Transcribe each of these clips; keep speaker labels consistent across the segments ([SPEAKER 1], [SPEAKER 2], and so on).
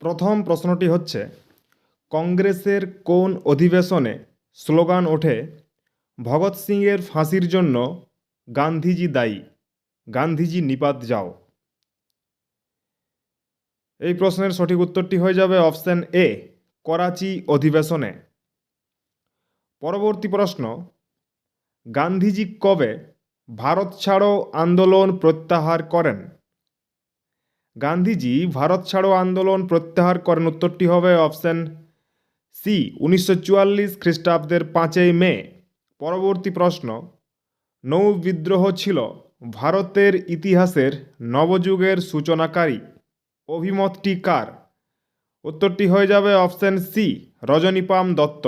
[SPEAKER 1] প্রথম প্রশ্নটি হচ্ছে, কংগ্রেসের কোন অধিবেশনে স্লোগান ওঠে, ভগৎ সিংয়ের ফাঁসির জন্য গান্ধীজি দায়ী, গান্ধীজি নিপাত যাও? এই প্রশ্নের সঠিক উত্তরটি হয়ে যাবে অপশন এ, করাচি অধিবেশনে। পরবর্তী প্রশ্ন, গান্ধীজি কবে ভারত ছাড়ো আন্দোলন প্রত্যাহার করেন? গান্ধীজি ভারত ছাড়ো আন্দোলন প্রত্যাহার করেন। উত্তরটি হবে অপশন সি, উনিশশো চুয়াল্লিশ খ্রিস্টাব্দের পাঁচই মে। পরবর্তী প্রশ্ন, নৌ বিদ্রোহ ছিল ভারতের ইতিহাসের নবযুগের সূচনাকারী। অভিমতটি কার? উত্তরটি হয়ে যাবে অপশন সি, রজনীপাম দত্ত।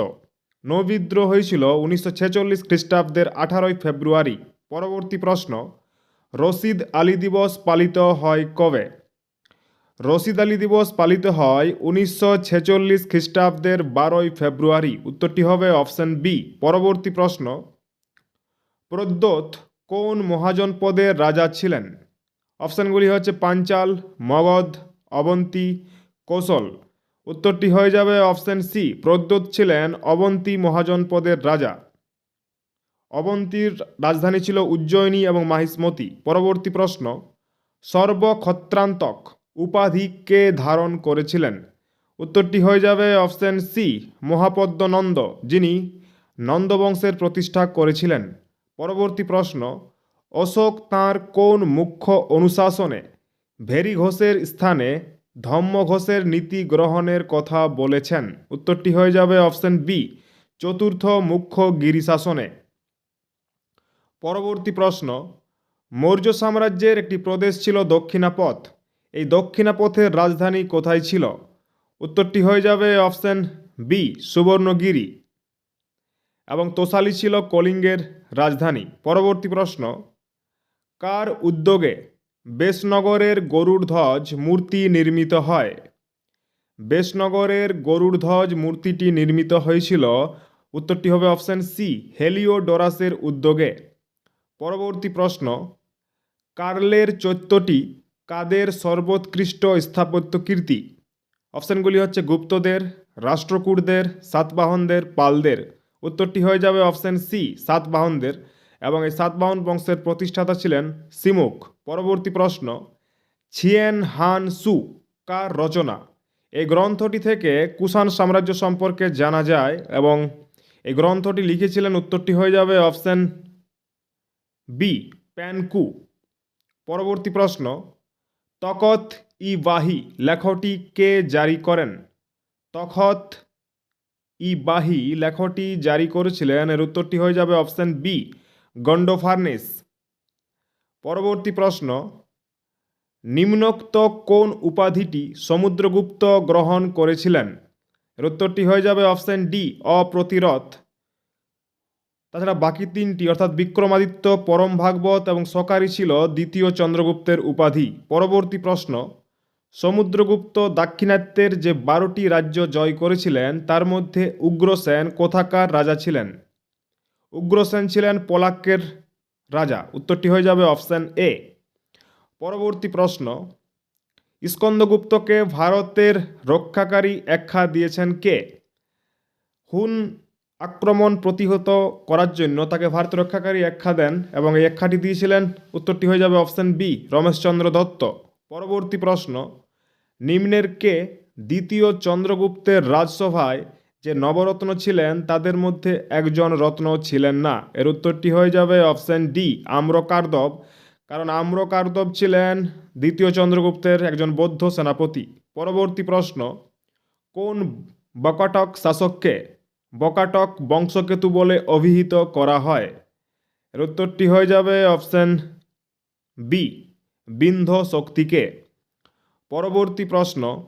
[SPEAKER 1] নৌবিদ্রোহ হয়েছিল উনিশশো ছেচল্লিশ খ্রিস্টাব্দের আঠারোই ফেব্রুয়ারি। পরবর্তী প্রশ্ন, রশিদ আলী দিবস পালিত হয় কবে? রশিদ আলী দিবস পালিত হয় উনিশশো ছেচল্লিশ খ্রিস্টাব্দের বারোই ফেব্রুয়ারি। উত্তরটি হবে অপশন বি, পরবর্তী প্রশ্ন। প্রদ্যোত কোন মহাজনপদের রাজা ছিলেন? অপশানগুলি হচ্ছে পাঞ্চাল, মগধ, অবন্তী, কৌশল। উত্তরটি হয়ে যাবে অপশন সি প্রদ্যোৎ ছিলেন অবন্তী মহাজনপদের রাজা। অবন্তীর রাজধানী ছিল উজ্জয়িনী এবং মাহিষ্মতি। পরবর্তী প্রশ্ন, সর্বক্ষত্রান্তক উপাধি কে ধারণ করেছিলেন। উত্তরটি হয়ে যাবে অপশন সি, মহাপদ্মনন্দ, যিনি নন্দবংশের প্রতিষ্ঠা করেছিলেন। পরবর্তী প্রশ্ন, অশোক তাঁর কোন মুখ্য অনুশাসনে ভেরি ঘোষের স্থানে ধম্ম ঘোষের নীতি গ্রহণের কথা বলেছেন? উত্তরটি হয়ে যাবে অপশন বি, চতুর্থ মুখ্য গিরিশাসনে। পরবর্তী প্রশ্ন, মৌর্য সাম্রাজ্যের একটি প্রদেশ ছিল দক্ষিণাপথ। এই দক্ষিণাপথের রাজধানী কোথায় ছিল? উত্তরটি হয়ে যাবে অপশন বি সুবর্ণগিরি। এবং তোষালি ছিল কলিঙ্গের রাজধানী। পরবর্তী প্রশ্ন, কার উদ্যোগে বেশনগরের গরুড় ধ্বজ মূর্তি নির্মিত হয়? বেশনগরের গরুড় ধ্বজ মূর্তিটি নির্মিত হয়েছিল, উত্তরটি হবে অপশন সি হেলিওডোরাসের উদ্যোগে। পরবর্তী প্রশ্ন, কার্লের চৈত্যটি কাদের সর্বোৎকৃষ্ট স্থাপত্য কীর্তি? অপশানগুলি হচ্ছে গুপ্তদের, রাষ্ট্রকূটদের, সাতবাহনদের, পালদের। উত্তরটি হয়ে যাবে অপশান সি, সাতবাহনদের। এবং এই সাতবাহন বংশের প্রতিষ্ঠাতা ছিলেন সিমুক। পরবর্তী প্রশ্ন, ছিয়েন হান সু কার রচনা? এই গ্রন্থটি থেকে কুষাণ সাম্রাজ্য সম্পর্কে জানা যায় এবং এই গ্রন্থটি লিখেছিলেন, উত্তরটি হয়ে যাবে অপশান বি, প্যানকু। পরবর্তী প্রশ্ন তকত ই বাহি লেখটি কে জারি করেন? তখত ই বাহি লেখটি জারি করেছিলেন এর উত্তরটি হয়ে যাবে অপশান বি গন্ডোফার্নেস পরবর্তী প্রশ্ন, নিম্নোক্ত কোন উপাধিটি সমুদ্রগুপ্ত গ্রহণ করেছিলেন? এর উত্তরটি হয়ে যাবে অপশান ডি অপ্রতিরথ তাছাড়া বাকি তিনটি, অর্থাৎ বিক্রমাদিত্য, পরম ভাগবত এবং সকারি ছিল দ্বিতীয় চন্দ্রগুপ্তের উপাধি। পরবর্তী প্রশ্ন, সমুদ্রগুপ্ত দাক্ষিণাত্যের যে বারোটি রাজ্য জয় করেছিলেন, তার মধ্যে উগ্রসেন কোথাকার রাজা ছিলেন? উগ্রসেন ছিলেন পোলাক্যের রাজা। উত্তরটি হয়ে যাবে অপশান এ। পরবর্তী প্রশ্ন স্কন্দগুপ্তকে ভারতের রক্ষাকারী একখা দিয়েছেন কে? হুন আক্রমণ প্রতিহত করার জন্য তাকে ভারত রক্ষাকারী একখা দেন এবং এই একখাটি দিয়েছিলেন। উত্তরটি হয়ে যাবে অপশান বি, রমেশচন্দ্র দত্ত। পরবর্তী প্রশ্ন, নিম্নের কে দ্বিতীয় চন্দ্রগুপ্তের রাজসভায় যে নবরত্ন ছিলেন, তাদের মধ্যে একজন রত্ন ছিলেন না? এর উত্তরটি হয়ে যাবে অপশান ডি, আম্রকার্দব। কারণ আম্রকার্দব ছিলেন দ্বিতীয় চন্দ্রগুপ্তের একজন বৌদ্ধ সেনাপতি। পরবর্তী প্রশ্ন, কোন বকাটক শাসককে বকাটক বংশকেতু বলে অভিহিত করা হয়। এর উত্তরটি হয়ে যাবে অপশান বি বিন্ধ শক্তিকে। পরবর্তী প্রশ্ন,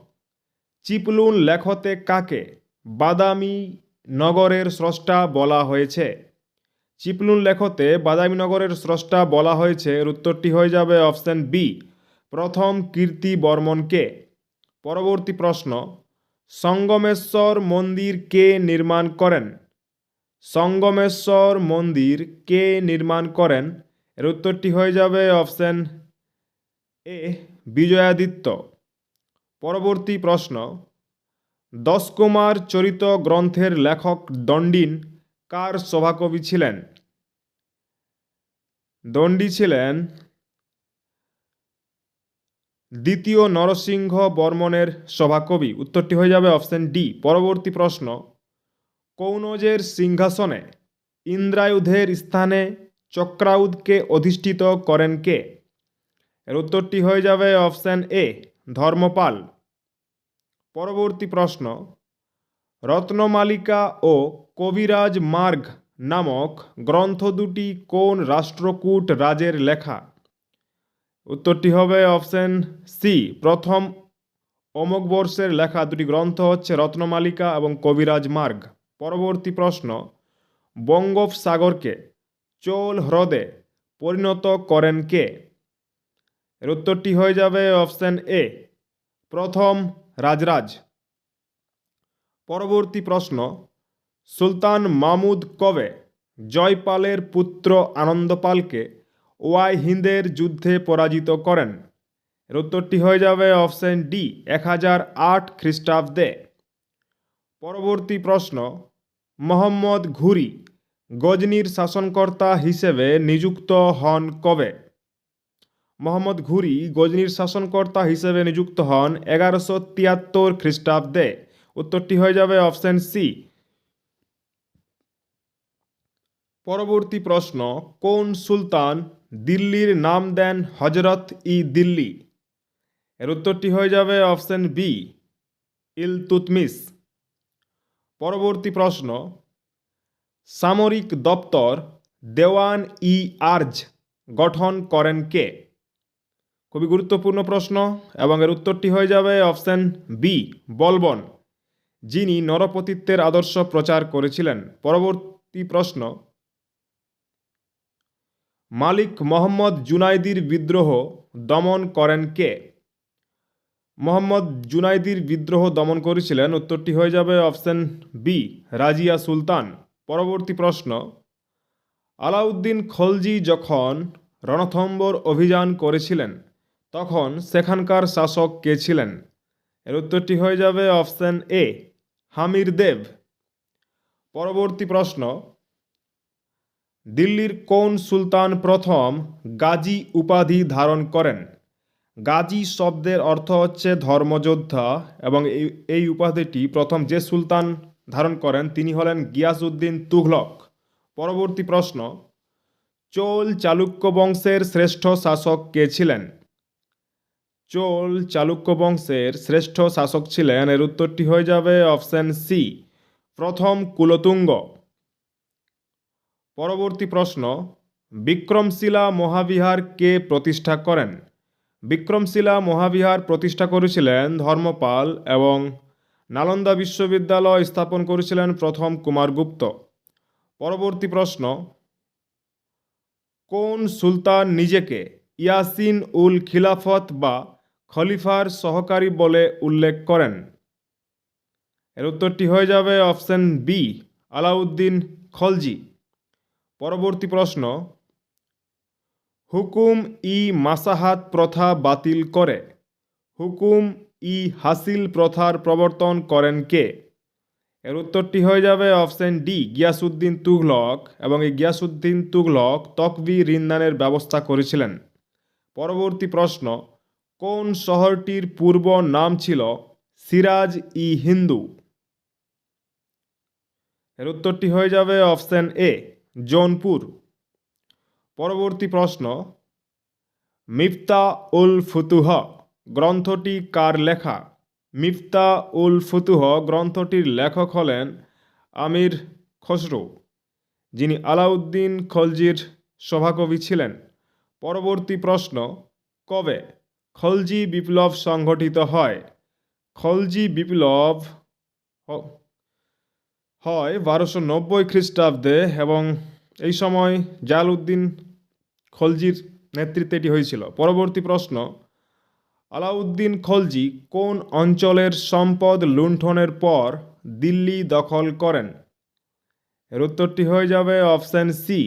[SPEAKER 1] চিপলুন লেখতে কাকে বাদামি নগরের স্রষ্টা বলা হয়েছে? চিপলুন লেখতে বাদামি নগরের স্রষ্টা বলা হয়েছে, এর উত্তরটি হয়ে যাবে অপশান বি প্রথম কীর্তি বর্মনকে। পরবর্তী প্রশ্ন সঙ্গমেশ্বর মন্দির কে নির্মাণ করেন? সঙ্গমেশ্বর মন্দির কে নির্মাণ করেন? এর উত্তরটি হয়ে যাবে অপশান এ, বিজয়াদিত্য। পরবর্তী প্রশ্ন, দশকুমার চরিত গ্রন্থের লেখক দণ্ডিন কার সভাকবি ছিলেন? দণ্ডী ছিলেন দ্বিতীয় নরসিংহ বর্মনের সভাকবি। উত্তরটি হয়ে যাবে অপশন ডি। পরবর্তী প্রশ্ন, কৌনজের সিংহাসনে ইন্দ্রায়ুধের স্থানে চক্রাউদকে অধিষ্ঠিত করেন কে? এর উত্তরটি হয়ে যাবে অপশন এ, ধর্মপাল। পরবর্তী প্রশ্ন, রত্নমালিকা ও কবিরাজ মার্গ নামক গ্রন্থ দুটি কোন রাষ্ট্রকূট রাজের লেখা? উত্তরটি হবে অপশন সি প্রথম অমোক বর্ষের লেখা দুটি গ্রন্থ হচ্ছে রত্নমালিকা এবং কবিরাজ মার্গ। পরবর্তী প্রশ্ন, বঙ্গোপসাগরকে চোল হ্রদে পরিণত করেন কে? এর উত্তরটি হয়ে যাবে অপশন এ প্রথম রাজরাজ। পরবর্তী প্রশ্ন, সুলতান মামুদ কবে জয়পালের পুত্র আনন্দপালকে ওয়াই হিন্দের যুদ্ধে পরাজিত করেন। এর উত্তরটি হয়ে যাবে অপশন ডি, এক হাজার আট খ্রিস্টাব্দে। পরবর্তী প্রশ্ন, মোহাম্মদ ঘুরি, গজনির শাসনকর্তা হিসেবে নিযুক্ত হন কবে? মোহাম্মদ ঘুরি, গজনির শাসনকর্তা হিসেবে নিযুক্ত হন এগারোশো তিয়াত্তর খ্রিস্টাব্দে। উত্তরটি হয়ে যাবে অপশন সি পরবর্তী প্রশ্ন, কোন সুলতান দিল্লির নাম দেন হজরত ই দিল্লি? এর উত্তরটি হয়ে যাবে অপশন বি ইলতুতমিস পরবর্তী প্রশ্ন, সামরিক দপ্তর দেওয়ান ই আর্জ গঠন করেন কে? খুবই গুরুত্বপূর্ণ প্রশ্ন এবং এর উত্তরটি হয়ে যাবে অপশন বি বলবন, যিনি নরপতিত্বের আদর্শ প্রচার করেছিলেন। পরবর্তী প্রশ্ন মালিক মোহাম্মদ জুনাইদির বিদ্রোহ দমন করেন কে? মোহাম্মদ জুনাইদির বিদ্রোহ দমন করেছিলেন, উত্তরটি হয়ে যাবে অপশন বি, রাজিয়া সুলতান। পরবর্তী প্রশ্ন, আলাউদ্দিন খলজি যখন রণথম্বর অভিযান করেছিলেন, তখন সেখানকার শাসক কে ছিলেন? এর উত্তরটি হয়ে যাবে অপশন এ, হামির দেব। পরবর্তী প্রশ্ন দিল্লির কোন সুলতান প্রথম গাজী উপাধি ধারণ করেন? গাজী শব্দের অর্থ হচ্ছে ধর্মযোদ্ধা এবং এই উপাধিটি প্রথম যে সুলতান ধারণ করেন তিনি হলেন গিয়াসউদ্দিন তুঘলক। পরবর্তী প্রশ্ন, চোল চালুক্য বংশের শ্রেষ্ঠ শাসক কে ছিলেন? চোল চালুক্য বংশের শ্রেষ্ঠ শাসক ছিলেন, এর উত্তরটি হয়ে যাবে অপশন সি, প্রথম কুলতুঙ্গ। পরবর্তী প্রশ্ন, বিক্রমশিলা মহাবিহার কে প্রতিষ্ঠা করেন? বিক্রমশিলা মহাবিহার প্রতিষ্ঠা করেছিলেন ধর্মপাল এবং নালন্দা বিশ্ববিদ্যালয় স্থাপন করেছিলেন প্রথম কুমারগুপ্ত পরবর্তী প্রশ্ন, কোন সুলতান নিজেকে ইয়াসিন উল খিলাফত বা খলিফার সহকারী বলে উল্লেখ করেন? এর উত্তরটি হয়ে যাবে অপশন বি, আলাউদ্দিন খলজি। পরবর্তী প্রশ্ন, হুকুম ই মাসাহাত প্রথা বাতিল করে? হুকুম ই হাসিল প্রথার প্রবর্তন করেন কে? এর উত্তরটি হয়ে যাবে অপশন ডি গিয়াসুদ্দিন তুঘলক, এবং এই গিয়াসুদ্দিন তুঘলক তকবি রিন্দানের ব্যবস্থা করেছিলেন। পরবর্তী প্রশ্ন, কোন শহরটির পূর্ব নাম ছিল সিরাজ ই হিন্দু? এর উত্তরটি হয়ে যাবে অপশন এ জৌনপুর। পরবর্তী প্রশ্ন মিফতা উল ফুতুহ গ্রন্থটি কার লেখা? মিফতা উল ফুতুহ গ্রন্থটির লেখক হলেন আমির খসরু, যিনি আলাউদ্দিন খলজির সভাকবি ছিলেন। পরবর্তী প্রশ্ন, কবে খলজি বিপ্লব সংঘটিত হয়? খলজি বিপ্লব হয় বারোশো নব্বই খ্রিস্টাব্দে এবং এই সময় জালালউদ্দিন খলজির নেতৃত্বে এটি হয়েছিল। পরবর্তী প্রশ্ন, আলাউদ্দিন খলজি কোন অঞ্চলের সম্পদ লুণ্ঠনের পর দিল্লি দখল করেন? এর উত্তরটি হয়ে যাবে অপশন সি,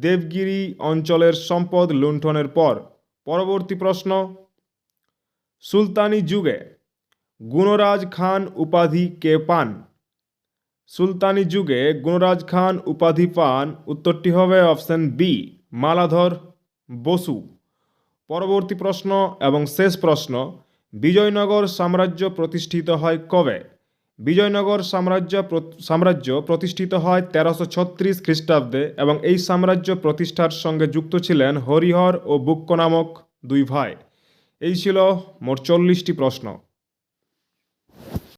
[SPEAKER 1] দেবগিরি অঞ্চলের সম্পদ লুণ্ঠনের পর। পরবর্তী প্রশ্ন, সুলতানি যুগে গুণরাজ খান উপাধি কে পান? সুলতানি যুগে গুণরাজ খান, উপাধি পান। উত্তরটি হবে অপশন বি, মালাধর বসু। পরবর্তী প্রশ্ন এবং শেষ প্রশ্ন, বিজয়নগর সাম্রাজ্য প্রতিষ্ঠিত হয় কবে? বিজয়নগর সাম্রাজ্য সাম্রাজ্য প্রতিষ্ঠিত হয় তেরোশো ছত্রিশ খ্রিস্টাব্দে এবং এই সাম্রাজ্য প্রতিষ্ঠার সঙ্গে যুক্ত ছিলেন হরিহর ও বুক্ক নামক দুই ভাই। এই ছিল মোট চল্লিশটি প্রশ্ন।